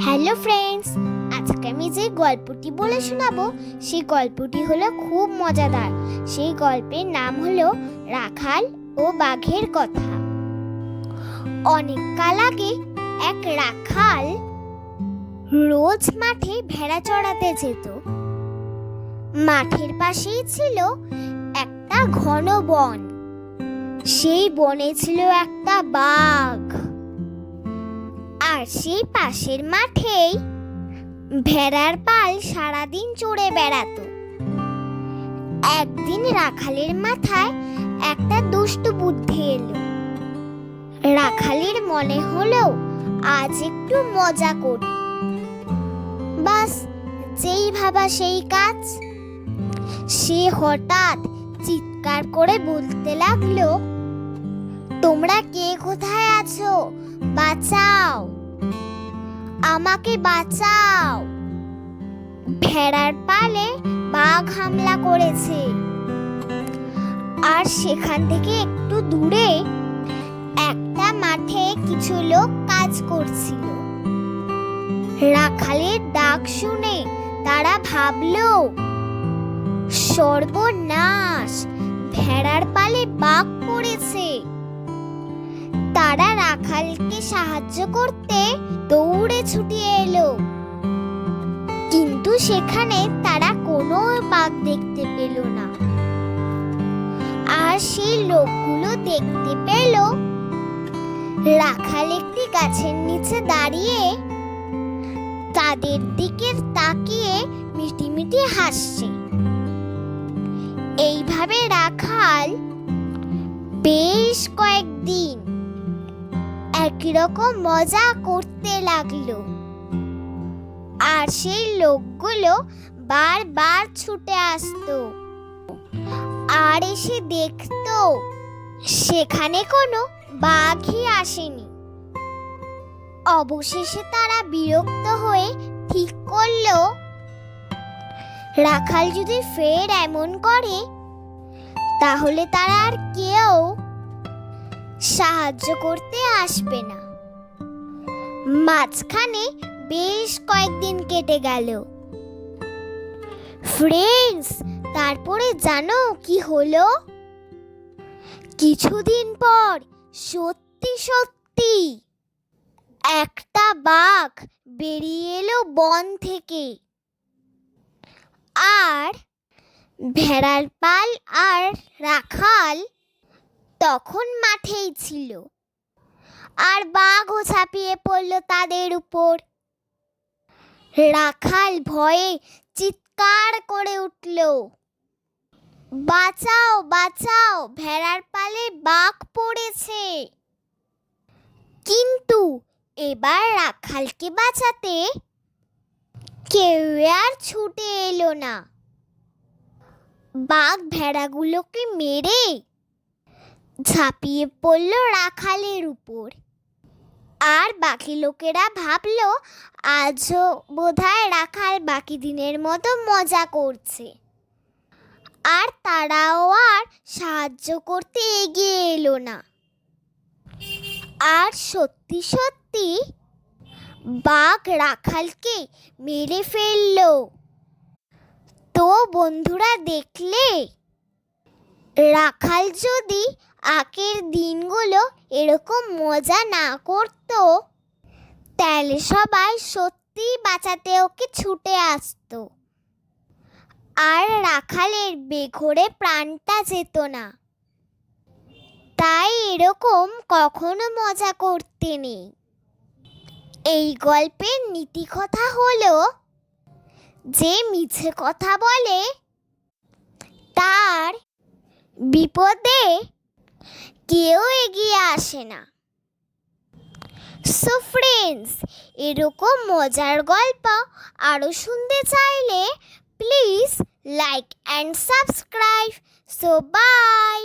Hello friends, আজকে আমি যে গল্পটি বলে শোনাবো, সেই গল্পটি হলো খুব মজাদার। সেই গল্পের নাম হলো রাখাল ও বাঘের কথা। অনেক কাল আগে এক রাখাল রোজ মাঠে ভেড়া চড়াতে যেত। মাঠের পাশেই ছিল একটা ঘন বন। সেই বনে ছিল একটা বাঘ। আর সেই পাশের মাঠেই ভেড়ার পাল সারাদিন চড়ে বেড়াতো। একদিন রাখালের মাথায় একটা দুষ্ট বুদ্ধি এলো। রাখালের মনে হলো, আজ একটু মজা করি। বাস, যেই ভাবা সেই কাজ। সে হঠাৎ চিৎকার করে বলতে লাগল, তোমরা কে কোথায় আছো? বাঁচাও। আমাকে বাঁচাও। ভেড়ার পালে বাঘ হামলা করেছে। আর সেখান থেকে একটু দূরে একটা মাঠে কিছু লোক কাজ করছিল। রাখালের ডাক শুনে তারা ভাবলো, সর্বনাশ, ভেড়ার পালে বাঘ পড়েছে। তারা রাখালকে সাহায্য করতে দৌড়ে ছুটিয়ে এলো। কিন্তু সেখানে তারা কোনো বাঘ দেখতে পেল না। আর সেই লোকগুলো দেখতে পেল। রাখাল একটি গাছের নিচে দাঁড়িয়ে তাদের দিকে তাকিয়ে মিটিমিটি হাসছে। এইভাবে রাখাল বেশ কয়েকদিন একই রকম মজা করতে লাগল। আর সেই লোকগুলো বারবার ছুটে আসতো। আর এসে দেখতো, সেখানে কোনো বাঘই আসেনি। অবশেষে তারা বিরক্ত হয়ে ঠিক করল, রাখাল যদি ফের এমন করে, তাহলে তারা আর কেউ সাহায্য করতে আসবে না। মাঝখানে বেশ কয়েকদিন কেটে গেল। ফ্রেন্ডস, তারপরে জানো কি হলো? কিছুদিন পর, সত্যি সত্যি একটা বাঘ বেরিয়ে এলো বন থেকে। আর ভেড়ার পাল আর রাখাল তখন মাঠেই ছিল। আর বাঘও ঝাঁপিয়ে পড়ল তাদের উপর। রাখাল ভয়ে চিৎকার করে উঠল, বাঁচাও বাঁচাও, ভেড়ার পালে বাঘ পড়েছে। কিন্তু এবার রাখালকে বাঁচাতে কেউ আর ছুটে এলো না। বাঘ ভেড়াগুলোকে মেরে ঝাঁপিয়ে পড়ল রাখালের উপর। আর বাকি লোকেরা ভাবলো, আজও বোধহয় রাখাল বাকি দিনের মতো মজা করছে। আর তারাও আর সাহায্য করতে এগিয়ে এলো না। আর সত্যি সত্যি বাঘ রাখালকে মেরে ফেলল। তো বন্ধুরা দেখলে, রাখাল যদি আগের দিনগুলো এরকম মজা না করত। তাহলে সবাই সত্যি বাঁচাতে ওকে ছুটে আসতো। আর রাখালের বেঘরে প্রাণটা যেত না। তাই এরকম কখনো মজা করতে নেই। এই গল্পের নীতি কথা হলো, যে মিছে কথা বলে, তার বিপদে কেউ এগিয়ে আসে না। সো ফ্রেন্ডস এরকম মজার গল্প আরও শুনতে চাইলে please like and subscribe so bye